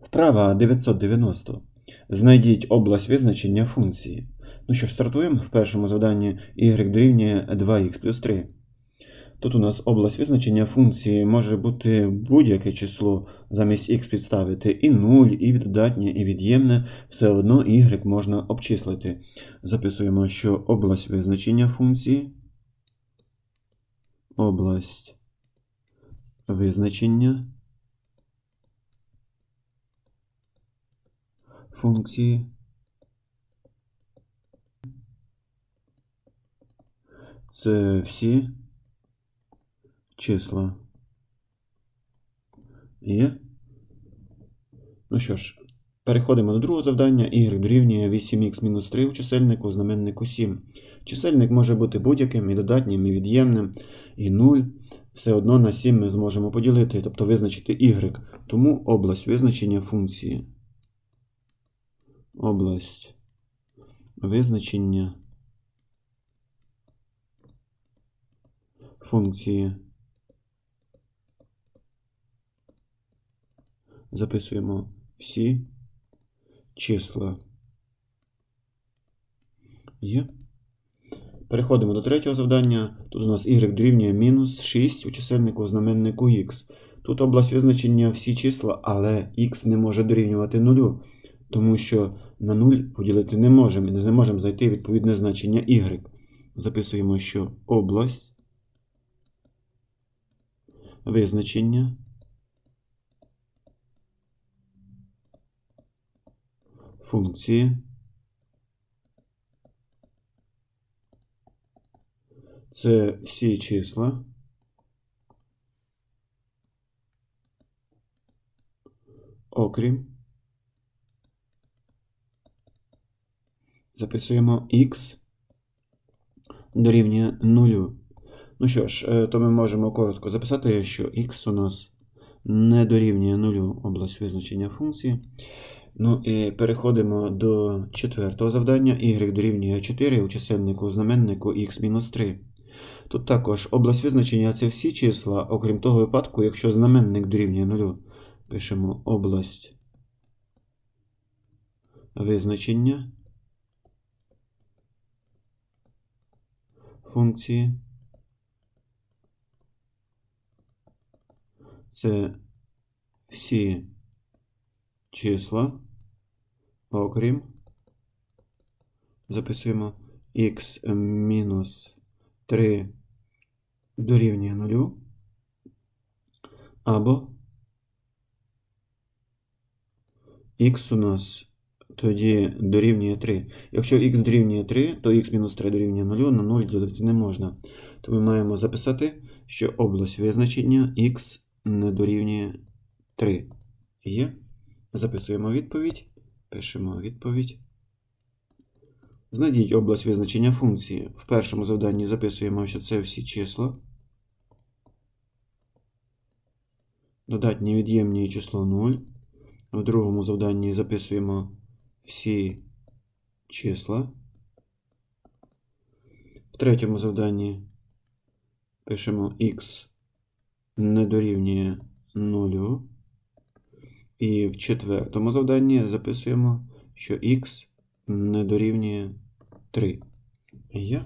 Вправа 990. Знайдіть область визначення функції. Ну що ж, стартуємо в першому завданні y дорівнює 2х плюс 3. Тут у нас область визначення функції може бути будь-яке число, замість х підставити і 0, і віддатнє, і від'ємне, все одно y можна обчислити. Записуємо, що область визначення функції. Область визначення функції це всі числа. Є? Ну що ж, переходимо до другого завдання. y дорівнює 8х-3 у чисельнику, знаменнику 7. Чисельник може бути будь-яким, і додатнім, і від'ємним, і 0. Все одно на 7 ми зможемо поділити, тобто визначити y. Тому область визначення функції. Область визначення функції. Записуємо всі числа. Є. Переходимо до третього завдання. Тут у нас y дорівнює мінус 6 у чисельнику знаменнику x. Тут область визначення всі числа, але x не може дорівнювати нулю, тому що на 0 поділити не можемо і не можемо знайти відповідне значення y. Записуємо, що область визначення функції це всі числа, окрім записуємо x дорівнює 0. Ну що ж, е, то ми можемо коротко записати, що x у нас не дорівнює 0 область визначення функції. Ну і переходимо до четвертого завдання. y дорівнює 4 у чисельнику знаменнику x-3. Тут також область визначення це всі числа, окрім того випадку, якщо знаменник дорівнює 0. Пишемо область визначення функції. Це всі числа, окрім, записуємо x мінус 3 дорівнює 0, або x у нас тоді дорівнює 3. Якщо x дорівнює 3, то x мінус 3 дорівнює 0, на 0 ділити не можна. То ми маємо записати, що область визначення x не дорівнює 3. Є. Записуємо відповідь. Пишемо відповідь. Знайдіть область визначення функції. В першому завданні записуємо, що це всі числа. Додатні від'ємні число 0. В другому завданні записуємо всі числа. В третьому завданні пишемо x не дорівнює 0. І в четвертому завданні записуємо, що x не дорівнює 3. Є.